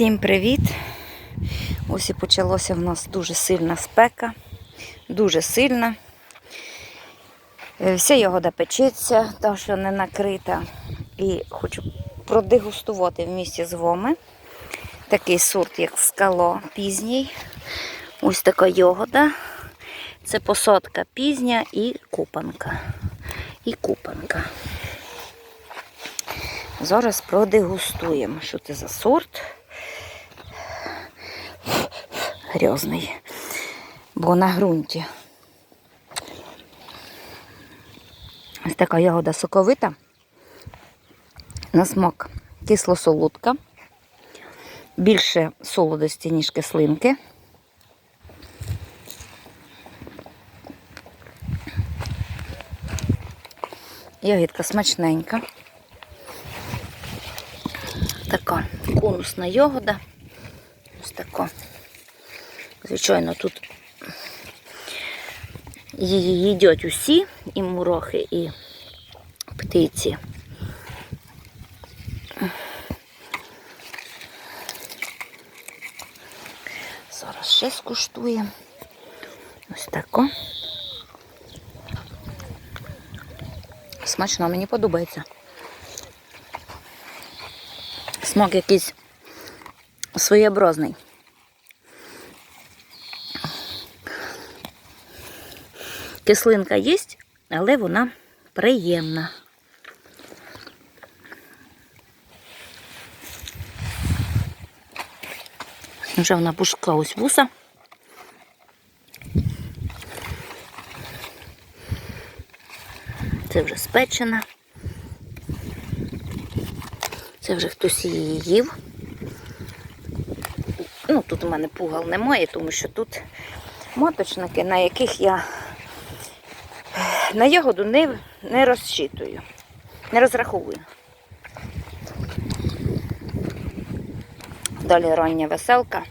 Всім привіт! Ось і почалося в нас дуже сильна спека, дуже сильна. Е, Вся ягода печеться, та що не накрита. І хочу продегустувати в місті з вами такий сорт, як скало пізній. Ось така ягода. Це посадка пізня і купанка. І купанка. Зараз продегустуємо, що це за сорт. Грязний, бо на ґрунті. Ось така ягода соковита. На смак кисло-солодка. Більше солодості, ніж кислинки. Ягідка смачненька. Така конусна ягода. Ось така. Звичайно, тут її їдять усі, і мурахи, і птиці. Зараз ще скуштуємо. Ось тако. Смачно, мені подобається. Смак якийсь своєобразний. Кислинка є, але вона приємна. Вже вона пушка ось вуса. Це вже спечена. Це вже хтось її їв. Ну, тут у мене пугал немає, тому що тут моточники, на яких я на ягоду не, не розчитую, не розраховую. Далі рання веселка.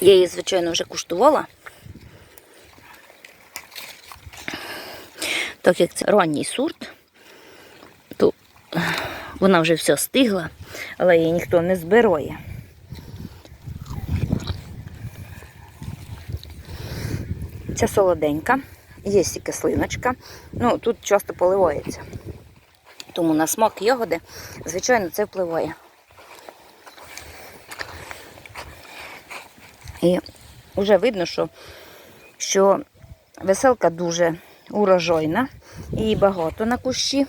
Я її, звичайно, вже куштувала. Так як це ранній сорт, то вона вже все стигла, але її ніхто не збирає. Ця солоденька, є і кислиночка. Ну, тут часто поливається. Тому на смак ягоди, звичайно, це впливає. І вже видно, що, що веселка дуже урожайна, її багато на кущі.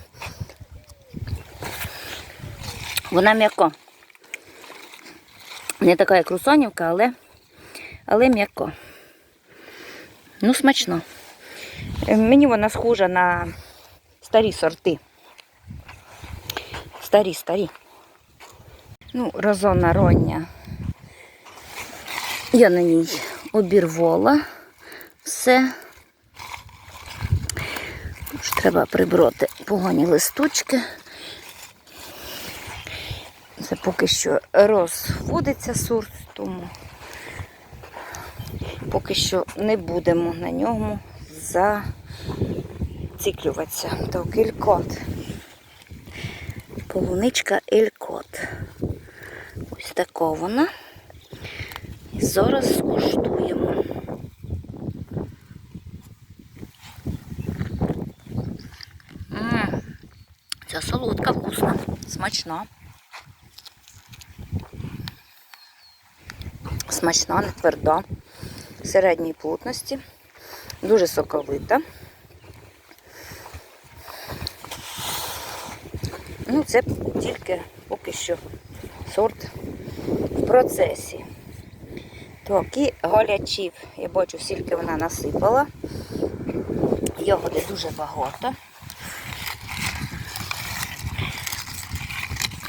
Вона м'яко. Не така, як русонівка, але, але м'яко. Ну, смачно. Е, Мені вона схожа на старі сорти. Старі, старі. Ну, розона роння. Я на ній обірвала все. Тож треба прибрати погані листочки. Це поки що розводиться сорт, тому поки що не будемо на ньому зациклюватися. Так, елькот. Полуничка елькот. Ось така вона. І зараз скуштуємо. М, Ця солодка вкусна, смачна. Смачна, не тверда, середньої плотності, дуже соковита. Ну, це тільки поки що сорт в процесі. Так, і голячів. Я бачу, скільки вона насипала. Ягоди дуже багато.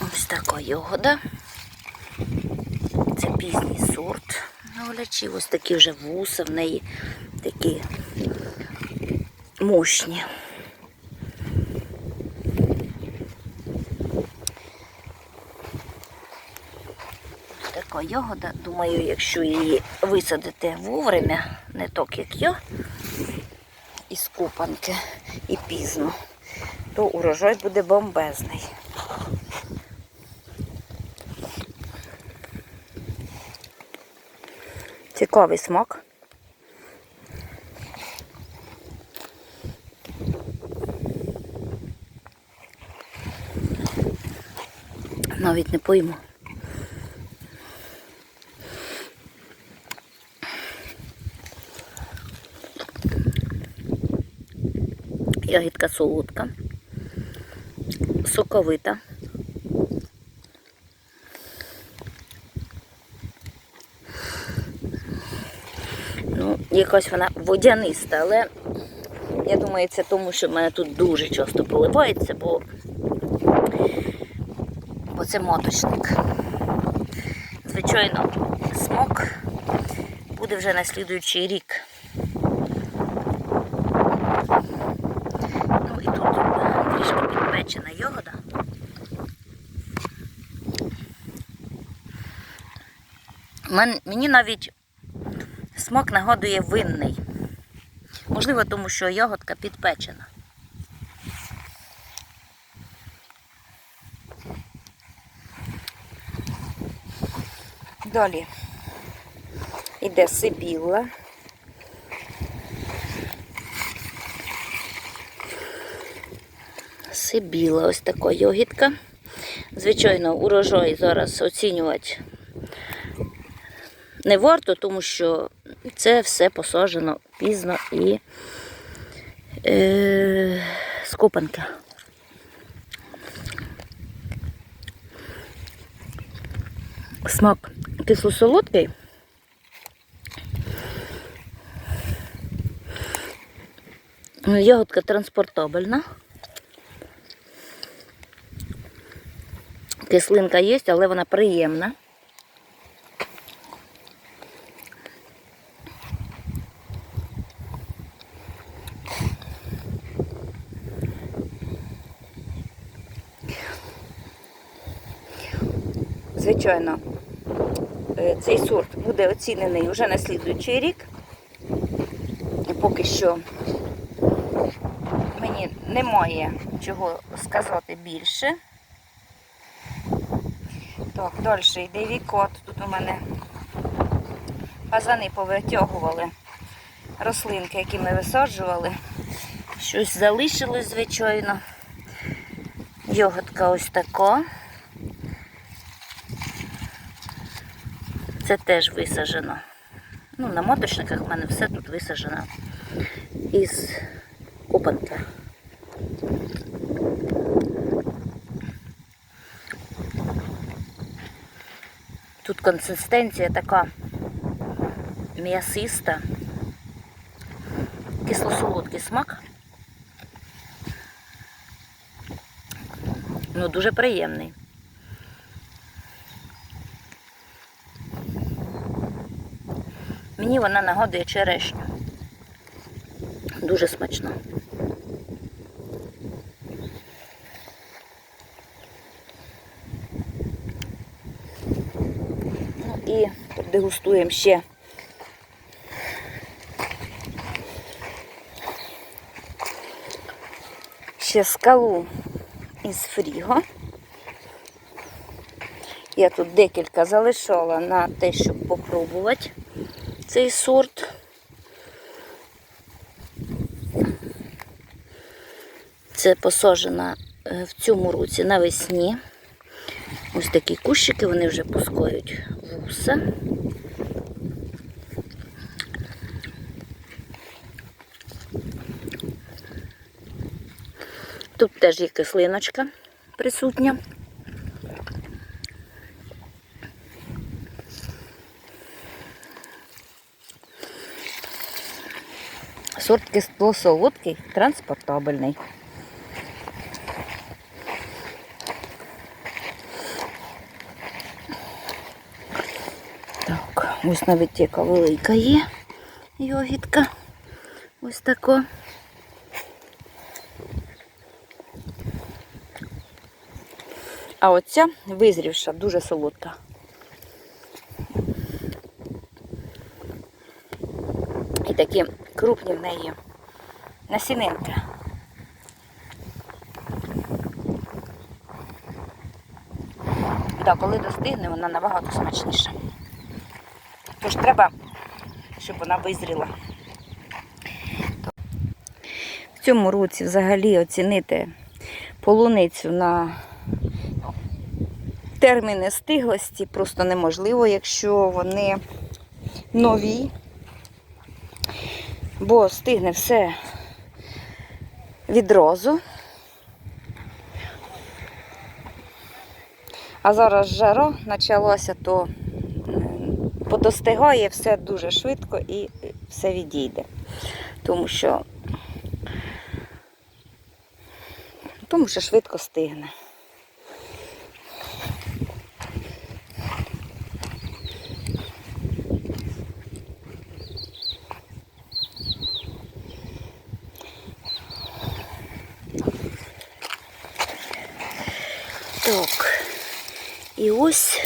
Ось така ягода. Це пізній сорт голячів. Ось такі вже вуса в неї такі мощні. Така ягода, думаю, якщо її висадити вовремя, не так, як я, із купанки і пізно, то урожай буде бомбезний. Цікавий смак. Навіть не пойму. Ягідка солодка, соковита. Ну, якась вона водяниста, але я думаю, це тому, що в мене тут дуже часто поливається, бо, бо це моточник. Звичайно, смок буде вже на слідуючий рік. Ну і тут трішки підпечена йогода. Мен- Мені навіть смак нагадує винний. Можливо, тому що ягодка підпечена. Далі йде сибілла. Сибіла, ось така йогітка. Звичайно, урожай зараз оцінювати не варто, тому що це все посаджено пізно і е, з копанки. Смак кисло-солодкий. Ягодка транспортабельна. Кислинка є, але вона приємна. Звичайно, е, цей сорт буде оцінений вже на слідуючий рік. Поки що мені немає чого сказати більше. Так, далі йде вікот. Тут у мене пазани повитягували рослинки, які ми висаджували. Щось залишилось, звичайно. Йоготка ось така. Це теж висаджено. Ну, на моточниках в мене все тут висаджено із копанки. Тут консистенція така м'ясиста, кисло-солодкий смак. Ну, дуже приємний. Мені вона нагадує черешню. Дуже смачно. Ну і продегустуємо ще. Ще скалу із фріго. Я тут декілька залишала на те, щоб попробувати цей сорт. Це посаджено е, в цьому році навесні. Ось такі кущики, вони вже пускають вуса. Тут теж є кислиночка присутня. Сорт кисло-солодкий, транспортабельний. Так, ось навіть яка велика є йогітка. Ось тако. А оця визрівша, дуже солодка. І такі крупні в неї насінинки. Так, коли достигне, вона набагато смачніша. Тож треба щоб вона визріла. В цьому році взагалі оцінити полуницю на терміни стиглості просто неможливо, якщо вони нові, бо стигне все відразу. А зараз жаро почалося, то подостигає все дуже швидко і все відійде. Тому що, тому що швидко стигне. Так. І ось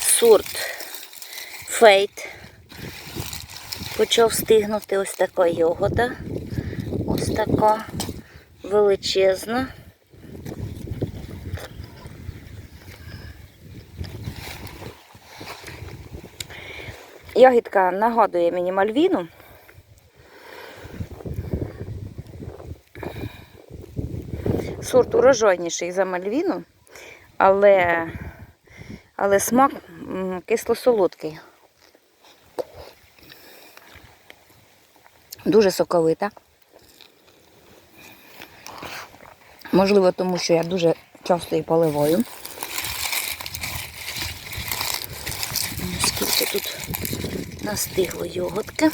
сорт фейт. Почав стигнути ось така йогода. Ось така величезна. Ягідка нагадує мені мальвіну. Сорт урожайніший за мальвіну, але, але смак кисло-солодкий. Дуже соковита. Можливо, тому що я дуже часто її поливаю. Скільки тут настигло йогуртки.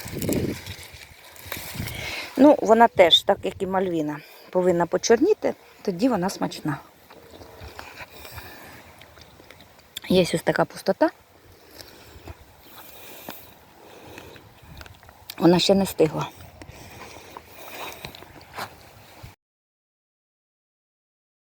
Ну, вона теж, так як і мальвіна, повинна почорніти, тоді вона смачна. Є ось така пустота. Вона ще не стигла.